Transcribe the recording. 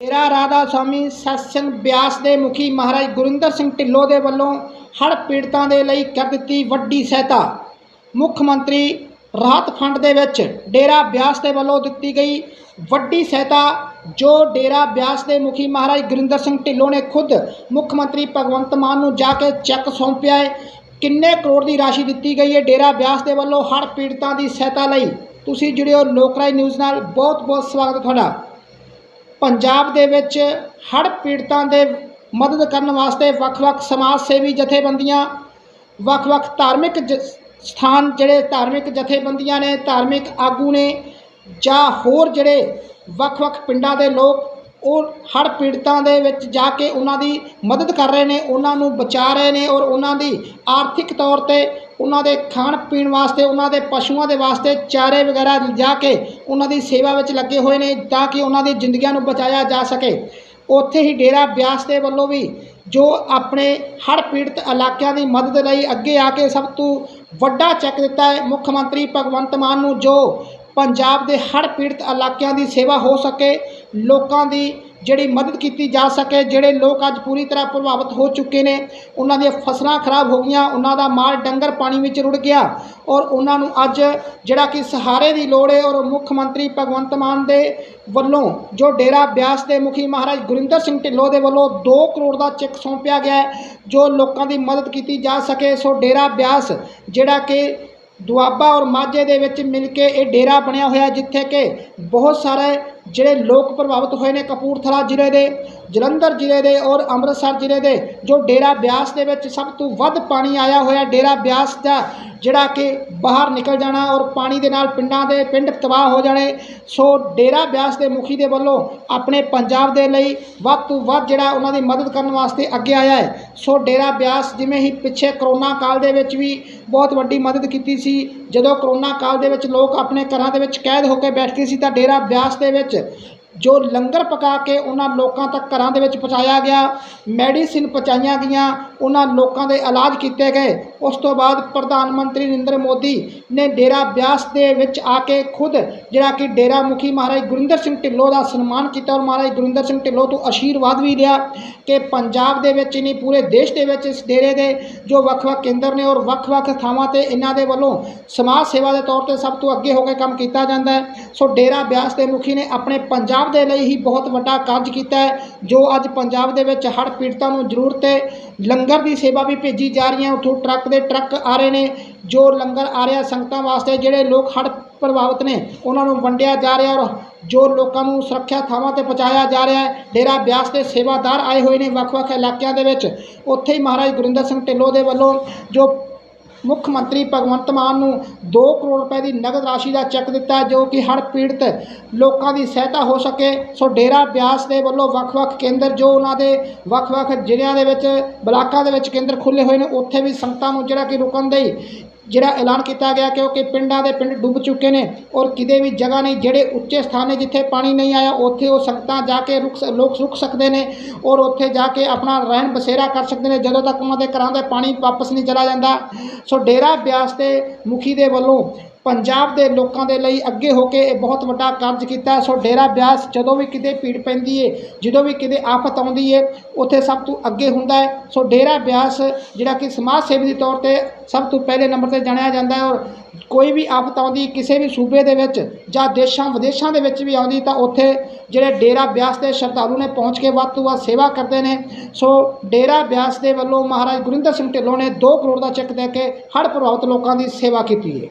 ਡੇਰਾ ਰਾਧਾ ਸਵਾਮੀ ਸਤਸੰਗ ਬਿਆਸ ਦੇ ਮੁਖੀ ਮਹਾਰਾਜ ਗੁਰਿੰਦਰ ਸਿੰਘ ਢਿੱਲੋਂ ਦੇ ਵੱਲੋਂ ਹੜ੍ਹ ਪੀੜਤਾਂ ਦੇ ਲਈ ਕਰ ਦਿੱਤੀ ਵੱਡੀ ਸਹਾਇਤਾ। ਮੁੱਖ ਮੰਤਰੀ ਰਾਹਤ ਫੰਡ ਦੇ ਵਿੱਚ ਡੇਰਾ ਬਿਆਸ ਦੇ ਵੱਲੋਂ ਦਿੱਤੀ ਗਈ ਵੱਡੀ ਸਹਾਇਤਾ, ਜੋ ਡੇਰਾ ਬਿਆਸ ਦੇ ਮੁਖੀ ਮਹਾਰਾਜ ਗੁਰਿੰਦਰ ਸਿੰਘ ਢਿੱਲੋਂ ਨੇ ਖੁਦ ਮੁੱਖ ਮੰਤਰੀ ਭਗਵੰਤ ਮਾਨ ਨੂੰ ਜਾ ਕੇ ਚੈੱਕ ਸੌਂਪਿਆ ਹੈ। ਕਿੰਨੇ ਕਰੋੜ ਦੀ ਰਾਸ਼ੀ ਦਿੱਤੀ ਗਈ ਹੈ ਡੇਰਾ ਬਿਆਸ ਦੇ ਵੱਲੋਂ ਹੜ੍ਹ ਪੀੜਤਾਂ ਦੀ ਸਹਾਇਤਾ ਲਈ। ਤੁਸੀਂ ਜੁੜਿਓ ਲੋਕਰਾਈ ਨਿਊਜ਼ ਨਾਲ। ਬਹੁਤ ਬਹੁਤ ਸਵਾਗਤ ਤੁਹਾਡਾ। ਪੰਜਾਬ ਦੇ ਵਿੱਚ ਹੜ੍ਹ ਪੀੜਤਾਂ ਦੇ ਮਦਦ ਕਰਨ ਵਾਸਤੇ ਵੱਖ-ਵੱਖ ਸਮਾਜ ਸੇਵੀ ਜਥੇਬੰਦੀਆਂ, ਵੱਖ-ਵੱਖ ਧਾਰਮਿਕ ਜ- ਸਥਾਨ ਜਿਹੜੇ ਧਾਰਮਿਕ ਜਥੇਬੰਦੀਆਂ ਨੇ, ਧਾਰਮਿਕ ਆਗੂ ਨੇ ਜਾਂ ਹੋਰ ਜਿਹੜੇ ਵੱਖ-ਵੱਖ ਪਿੰਡਾਂ ਦੇ ਲੋਕ, ਉਹ ਹੜ੍ਹ ਪੀੜਤਾਂ ਦੇ ਵਿੱਚ ਜਾ ਕੇ ਉਹਨਾਂ ਦੀ ਮਦਦ ਕਰ ਰਹੇ ਨੇ, ਉਹਨਾਂ ਨੂੰ ਬਚਾ ਰਹੇ ਨੇ ਔਰ ਉਹਨਾਂ ਦੀ ਆਰਥਿਕ ਤੌਰ ਤੇ ਉਹਨਾਂ ਦੇ ਖਾਣ ਪੀਣ ਵਾਸਤੇ, ਉਹਨਾਂ ਦੇ ਪਸ਼ੂਆਂ ਦੇ ਵਾਸਤੇ ਚਾਰੇ ਵਗੈਰਾ ਲਿਜਾ ਕੇ ਉਹਨਾਂ ਦੀ ਸੇਵਾ ਵਿੱਚ ਲੱਗੇ ਹੋਏ ਨੇ ਤਾਂ ਕਿ ਉਹਨਾਂ ਦੀ ਜ਼ਿੰਦਗੀਆਂ ਨੂੰ ਬਚਾਇਆ ਜਾ ਸਕੇ। ਉੱਥੇ ਹੀ ਡੇਰਾ ਬਿਆਸ ਦੇ ਵੱਲੋਂ ਵੀ ਜੋ ਆਪਣੇ ਹੜ੍ਹ ਪੀੜਤ ਇਲਾਕਿਆਂ ਦੀ ਮਦਦ ਲਈ ਅੱਗੇ ਆ ਕੇ ਸਭ ਤੋਂ ਵੱਡਾ ਚੈੱਕ ਦਿੱਤਾ ਹੈ, ਮੁੱਖ ਮੰਤਰੀ ਭਗਵੰਤ ਮਾਨ ਨੂੰ ਜੋ ਪੰਜਾਬ ਦੇ ਹੜ੍ਹ ਪੀੜਤ ਇਲਾਕਿਆਂ ਦੀ ਸੇਵਾ ਹੋ ਸਕੇ, ਲੋਕਾਂ ਦੀ ਜਿਹੜੀ ਮਦਦ ਕੀਤੀ ਜਾ ਸਕੇ, ਜਿਹੜੇ ਲੋਕ ਅੱਜ ਪੂਰੀ ਤਰ੍ਹਾਂ ਪ੍ਰਭਾਵਿਤ ਹੋ ਚੁੱਕੇ ਨੇ, ਉਹਨਾਂ ਦੀਆਂ ਫਸਲਾਂ ਖਰਾਬ ਹੋ ਗਈਆਂ, ਉਹਨਾਂ ਦਾ ਮਾਲ ਡੰਗਰ ਪਾਣੀ ਵਿੱਚ ਰੁੜ ਗਿਆ ਔਰ ਉਹਨਾਂ ਨੂੰ ਅੱਜ ਜਿਹੜਾ ਕਿ ਸਹਾਰੇ ਦੀ ਲੋੜ ਹੈ ਔਰ ਮੁੱਖ ਮੰਤਰੀ ਭਗਵੰਤ ਮਾਨ ਦੇ ਵੱਲੋਂ ਜੋ ਡੇਰਾ ਬਿਆਸ ਦੇ ਮੁਖੀ ਮਹਾਰਾਜ ਗੁਰਿੰਦਰ ਸਿੰਘ ਢਿੱਲੋਂ ਦੇ ਵੱਲੋਂ 2 ਕਰੋੜ ਦਾ ਚੈੱਕ ਸੌਂਪਿਆ ਗਿਆ ਜੋ ਲੋਕਾਂ ਦੀ ਮਦਦ ਕੀਤੀ ਜਾ ਸਕੇ। ਸੋ ਡੇਰਾ ਬਿਆਸ ਜਿਹੜਾ ਕਿ ਦੁਆਬਾ ਔਰ ਮਾਝੇ ਦੇ ਵਿੱਚ ਮਿਲ ਕੇ ਇਹ ਡੇਰਾ ਬਣਿਆ ਹੋਇਆ ਜਿੱਥੇ ਕਿ ਬਹੁਤ ਸਾਰੇ ਜਿਹੜੇ ਲੋਕ ਪ੍ਰਭਾਵਿਤ ਹੋਏ ਨੇ ਕਪੂਰਥਲਾ ਜ਼ਿਲ੍ਹੇ ਦੇ, ਜਲੰਧਰ ਜ਼ਿਲ੍ਹੇ ਦੇ ਔਰ ਅੰਮ੍ਰਿਤਸਰ ਜ਼ਿਲ੍ਹੇ ਦੇ, ਜੋ ਡੇਰਾ ਬਿਆਸ ਦੇ ਵਿੱਚ ਸਭ ਤੋਂ ਵੱਧ ਪਾਣੀ ਆਇਆ ਹੋਇਆ ਡੇਰਾ ਬਿਆਸ ਦਾ, ਜਿਹੜਾ ਕਿ ਬਾਹਰ ਨਿਕਲ ਜਾਣਾ ਔਰ ਪਾਣੀ ਦੇ ਨਾਲ ਪਿੰਡਾਂ ਦੇ ਪਿੰਡ ਤਬਾਹ ਹੋ ਜਾਣੇ। ਸੋ ਡੇਰਾ ਬਿਆਸ ਦੇ ਮੁਖੀ ਦੇ ਵੱਲੋਂ ਆਪਣੇ ਪੰਜਾਬ ਦੇ ਲਈ ਵੱਧ ਤੋਂ ਵੱਧ ਜਿਹੜਾ ਉਹਨਾਂ ਦੀ ਮਦਦ ਕਰਨ ਵਾਸਤੇ ਅੱਗੇ ਆਇਆ ਹੈ। ਸੋ ਡੇਰਾ ਬਿਆਸ ਜਿਵੇਂ ਹੀ ਪਿੱਛੇ ਕਰੋਨਾ ਕਾਲ ਦੇ ਵਿੱਚ ਵੀ ਬਹੁਤ ਵੱਡੀ ਮਦਦ ਕੀਤੀ ਸੀ ਜਦੋਂ ਕਰੋਨਾ ਕਾਲ ਦੇ ਵਿੱਚ ਲੋਕ ਆਪਣੇ ਘਰਾਂ ਦੇ ਵਿੱਚ ਕੈਦ ਹੋ ਕੇ ਬੈਠ ਗਏ ਸੀ ਤਾਂ ਡੇਰਾ ਬਿਆਸ ਦੇ ਵਿੱਚ ਜੋ ਲੰਗਰ ਪਕਾ ਕੇ ਉਹਨਾਂ ਲੋਕਾਂ ਤੱਕ ਘਰਾਂ ਦੇ ਵਿੱਚ ਪਹੁੰਚਾਇਆ ਗਿਆ, ਮੈਡੀਸਿਨ ਪਹੁੰਚਾਈਆਂ ਗਈਆਂ, ਉਹਨਾਂ ਲੋਕਾਂ ਦੇ ਇਲਾਜ ਕੀਤੇ ਗਏ। ਉਸ ਤੋਂ ਬਾਅਦ ਪ੍ਰਧਾਨ ਮੰਤਰੀ ਨਰਿੰਦਰ ਮੋਦੀ ਨੇ ਡੇਰਾ ਬਿਆਸ ਦੇ ਵਿੱਚ ਆ ਕੇ ਖੁਦ ਜਿਹੜਾ ਕਿ ਡੇਰਾ ਮੁਖੀ ਮਹਾਰਾਜ ਗੁਰਿੰਦਰ ਸਿੰਘ ਢਿੱਲੋਂ ਦਾ ਸਨਮਾਨ ਕੀਤਾ ਔਰ ਮਹਾਰਾਜ ਗੁਰਿੰਦਰ ਸਿੰਘ ਢਿੱਲੋਂ ਤੋਂ ਆਸ਼ੀਰਵਾਦ ਵੀ ਲਿਆ ਕਿ ਪੰਜਾਬ ਦੇ ਵਿੱਚ ਨਹੀਂ, ਪੂਰੇ ਦੇਸ਼ ਦੇ ਵਿੱਚ ਇਸ ਡੇਰੇ ਦੇ ਜੋ ਵੱਖ-ਵੱਖ ਕੇਂਦਰ ਨੇ ਔਰ ਵੱਖ-ਵੱਖ ਥਾਵਾਂ ਤੇ ਇਹਨਾਂ ਦੇ ਵੱਲੋਂ ਸਮਾਜ ਸੇਵਾ ਦੇ ਤੌਰ ਤੇ ਸਭ ਤੋਂ ਅੱਗੇ ਹੋ ਕੇ ਕੰਮ ਕੀਤਾ ਜਾਂਦਾ ਹੈ। ਸੋ ਡੇਰਾ ਬਿਆਸ ਦੇ ਮੁਖੀ ਨੇ ਆਪਣੇ ਪੰਜਾਬ ਦੇ ਲਈ ਹੀ ਬਹੁਤ ਵੱਡਾ ਕਾਰਜ ਕੀਤਾ ਹੈ, ਜੋ ਅੱਜ ਪੰਜਾਬ ਦੇ ਵਿੱਚ ਹੜ੍ਹ ਪੀੜਤਾਂ ਨੂੰ ਜ਼ਰੂਰਤ ਹੈ ਲੰਗਰ ਦੀ ਸੇਵਾ ਵੀ ਭੇਜੀ ਜਾ ਰਹੀ ਹੈ ਉੱਥੋਂ ਟਰੱਕ ਦੇ ਟਰੱਕ ਆ ਰਹੇ ਨੇ, ਜੋ ਲੰਗਰ ਆ ਰਿਹਾ ਸੰਗਤਾਂ ਵਾਸਤੇ, ਜਿਹੜੇ ਲੋਕ ਹੜ੍ਹ ਪ੍ਰਭਾਵਿਤ ਨੇ, ਉਹਨਾਂ ਨੂੰ ਵੰਡਿਆ ਜਾ ਰਿਹਾ ਔਰ ਜੋ ਲੋਕਾਂ ਨੂੰ ਸੁਰੱਖਿਆ ਥਾਵਾਂ ਤੇ ਪਹੁੰਚਾਇਆ ਜਾ ਰਿਹਾ ਹੈ, ਡੇਰਾ ਬਿਆਸ ਦੇ ਸੇਵਾਦਾਰ ਆਏ ਹੋਏ ਨੇ ਵੱਖ-ਵੱਖ ਇਲਾਕਿਆਂ ਦੇ ਵਿੱਚ, ਉੱਥੇ ਹੀ ਮਹਾਰਾਜ ਗੁਰਿੰਦਰ ਸਿੰਘ ਢਿੱਲੋਂ ਦੇ ਵੱਲੋਂ ਜੋ ਮੁੱਖ ਮੰਤਰੀ ਭਗਵੰਤ ਮਾਨ ਨੂੰ 2 ਕਰੋੜ ਰੁਪਏ ਦੀ ਨਗਦ ਰਾਸ਼ੀ ਦਾ ਚੈੱਕ ਦਿੱਤਾ ਜੋ ਕਿ ਹੜ੍ਹ ਪੀੜਤ ਲੋਕਾਂ ਦੀ ਸਹਾਇਤਾ ਹੋ ਸਕੇ। ਸੋ ਡੇਰਾ ਬਿਆਸ ਦੇ ਵੱਲੋਂ ਵੱਖ-ਵੱਖ ਕੇਂਦਰ ਜੋ ਉਹਨਾਂ ਦੇ ਵੱਖ-ਵੱਖ ਜ਼ਿਲ੍ਹਿਆਂ ਦੇ ਵਿੱਚ, ਬਲਾਕਾਂ ਦੇ ਵਿੱਚ ਕੇਂਦਰ ਖੁੱਲੇ ਹੋਏ ਨੇ, ਉੱਥੇ ਵੀ ਸੰਗਤਾਂ ਨੂੰ ਜਿਹੜਾ ਕਿ ਰੁਕਣ ਦੇ ਜਿਹੜਾ ਐਲਾਨ ਕੀਤਾ ਗਿਆ ਕਿਉਂਕਿ ਪਿੰਡਾਂ ਦੇ ਪਿੰਡ ਡੁੱਬ ਚੁੱਕੇ ਨੇ ਔਰ ਕਿਤੇ ਵੀ ਜਗ੍ਹਾ ਨਹੀਂ, ਜਿਹੜੇ ਉੱਚੇ ਸਥਾਨ ਨੇ ਜਿੱਥੇ ਪਾਣੀ ਨਹੀਂ ਆਇਆ, ਉੱਥੇ ਉਹ ਸੰਗਤਾਂ ਜਾ ਕੇ ਰੁਕ ਸ- ਲੋਕ ਰੁਕ ਸਕਦੇ ਨੇ ਔਰ ਉੱਥੇ ਜਾ ਕੇ ਆਪਣਾ ਰਹਿਣ ਬਸੇਰਾ ਕਰ ਸਕਦੇ ਨੇ। ਜਦੋਂ ਤੱਕ ਉਹਨਾਂ ਦੇ ਘਰਾਂ ਦਾ ਪਾਣੀ ਵਾਪਸ ਨਹੀਂ ਚਲਾ ਜਾਂਦਾ, ਸੋ ਡੇਰਾ ਬਿਆਸ ਦੇ ਮੁਖੀ ਦੇ ਵੱਲੋਂ ਪੰਜਾਬ ਦੇ ਲੋਕਾਂ ਦੇ ਲਈ ਅੱਗੇ ਹੋ ਕੇ ਇਹ ਬਹੁਤ ਵੱਡਾ ਕਾਰਜ ਕੀਤਾ ਸੋ ਡੇਰਾ ਬਿਆਸ ਜਦੋਂ ਵੀ ਕਿਤੇ ਭੀੜ ਪੈਂਦੀ ਏ, ਜਦੋਂ ਵੀ ਕਿਤੇ ਆਫਤ ਆਉਂਦੀ ਏ, ਉੱਥੇ ਸਭ ਤੋਂ ਅੱਗੇ ਹੁੰਦਾ ਹੈ। ਸੋ ਡੇਰਾ ਬਿਆਸ ਜਿਹੜਾ ਕਿ ਸਮਾਜ ਸੇਵੀ ਦੇ ਤੌਰ ਤੇ ਸਭ ਤੋਂ ਪਹਿਲੇ ਨੰਬਰ ਤੇ ਜਾਣਿਆ ਜਾਂਦਾ ਹੈ ਔਰ ਕੋਈ ਵੀ ਆਫਤ ਆਉਂਦੀ, ਕਿਸੇ ਵੀ ਸੂਬੇ ਦੇ ਵਿੱਚ ਜਾਂ ਦੇਸ਼ਾਂ ਵਿਦੇਸ਼ਾਂ ਦੇ ਵਿੱਚ ਵੀ ਆਉਂਦੀ ਤਾਂ ਉੱਥੇ ਜਿਹੜੇ ਡੇਰਾ ਬਿਆਸ ਦੇ ਸ਼ਰਧਾਲੂ ਨੇ ਪਹੁੰਚ ਕੇ ਵੱਧ ਤੋਂ ਵੱਧ ਸੇਵਾ ਕਰਦੇ ਨੇ। ਸੋ ਡੇਰਾ ਬਿਆਸ ਦੇ ਵੱਲੋਂ ਮਹਾਰਾਜ ਗੁਰਿੰਦਰ ਸਿੰਘ ਢਿੱਲੋਂ ਨੇ 2 ਕਰੋੜ ਦਾ ਚੈੱਕ ਦੇ ਕੇ ਹੜ੍ਹ ਪ੍ਰਭਾਵਿਤ ਲੋਕਾਂ ਦੀ ਸੇਵਾ ਕੀਤੀ ਹੈ